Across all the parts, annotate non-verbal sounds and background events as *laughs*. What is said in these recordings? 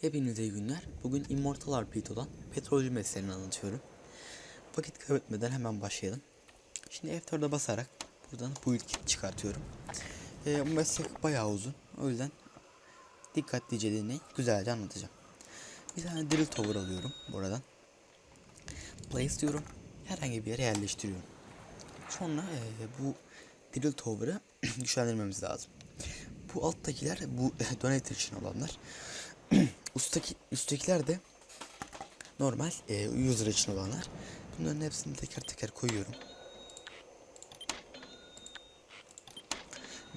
Hepinize iyi günler. Bugün Immortal RP'de petrolcü mesleğini anlatıyorum. Vakit kaybetmeden hemen başlayalım. Şimdi F4'e basarak buradan build kit çıkartıyorum. Ee, bu meslek bayağı uzun. O yüzden dikkatlice dinleyin. Güzelce anlatacağım. Bir tane drill tower alıyorum buradan. Place diyorum. Herhangi bir yere yerleştiriyorum. Sonra ee, bu drill tower'ı *clears throat* güçlendirmemiz lazım. Bu alttakiler bu *laughs* donator için olanlar. *clears throat* Ustaki, üsttekiler de normal e, user için olanlar. Bunların hepsini teker teker koyuyorum.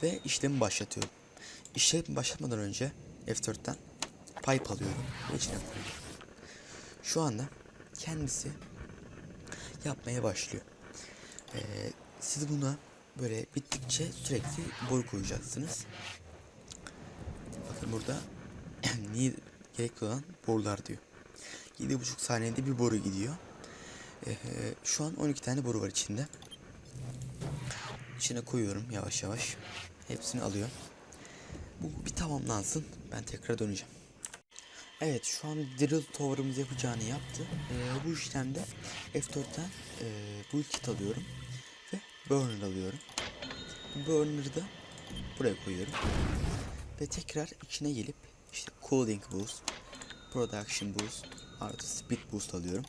Ve işlemi başlatıyorum. İşlemi başlatmadan önce F4'ten pipe alıyorum ve koyuyorum. Şu anda kendisi yapmaya başlıyor. Ee, siz buna böyle bittikçe sürekli boru koyacaksınız. Bakın burada *clears throat* niye gerekli olan borular diyor. 7,5 saniyede bir boru gidiyor. Ee, şu an 12 tane boru var içinde. İçine koyuyorum yavaş yavaş. Hepsini alıyor. Bu bir tamamlansın. Ben tekrar döneceğim. Evet şu an drill tower'ımız yapacağını yaptı. Ee, bu işlemde F4'ten e, build kit alıyorum. Ve burner alıyorum. Bu burner'ı da buraya koyuyorum. Ve tekrar içine gelip işte cooling boost, production boost, artı speed boost alıyorum.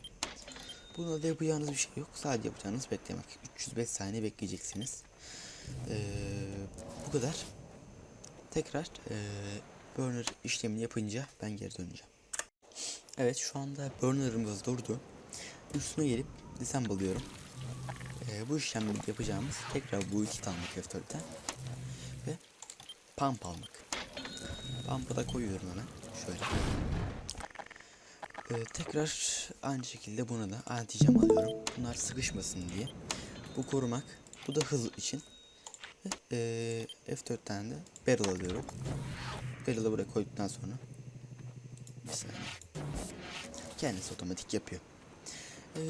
Bunda da yapacağınız bir şey yok. Sadece yapacağınız beklemek. 305 saniye bekleyeceksiniz. Ee, bu kadar. Tekrar ee, burner işlemini yapınca ben geri döneceğim. Evet şu anda burner'ımız durdu. Üstüne gelip disassemble Ee, bu işlemi yapacağımız tekrar bu iki almak F4'ten ve pump almak. Da koyuyorum hemen şöyle. Ee, tekrar aynı şekilde buna da anti-jam alıyorum. Bunlar sıkışmasın diye. Bu korumak. Bu da hız için. Ee, F4'ten de barrel alıyorum. Barrel'ı buraya koyduktan sonra bir. Kendisi otomatik yapıyor. Ee,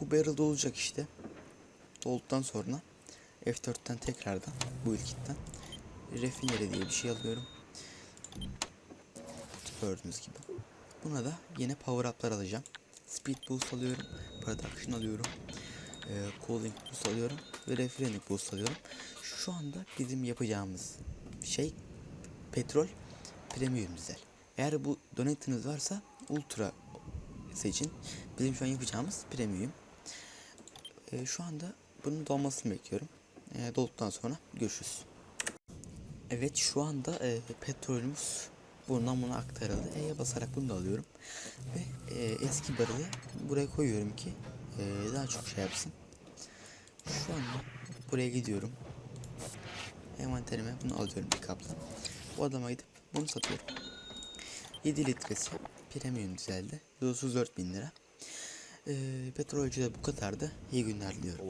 bu barrel dolacak işte. Dolduktan sonra F4'ten tekrardan bu ilkitten refinere diye bir şey alıyorum. Gördüğünüz gibi. Buna da yine power up'lar alacağım. Speed boost alıyorum. Production alıyorum. E, cooling boost alıyorum. Ve refrenic boost alıyorum. Şu anda bizim yapacağımız şey petrol premium dizel. Eğer bu donatınız varsa ultra seçin. Bizim şu an yapacağımız premium. E, şu anda bunun dolmasını bekliyorum. E, dolduktan sonra görüşürüz. Evet şu anda e, petrolümüz bundan buna aktarıldı. E'ye basarak bunu da alıyorum. Ve e, eski barılı buraya koyuyorum ki e, daha çok şey yapsın. Şu anda buraya gidiyorum. Envanterime bunu alıyorum bir kapla. Bu adama gidip bunu satıyorum. 7 litresi premium düzelde. 134 bin lira. E, petrolcü de bu kadardı. İyi günler diliyorum.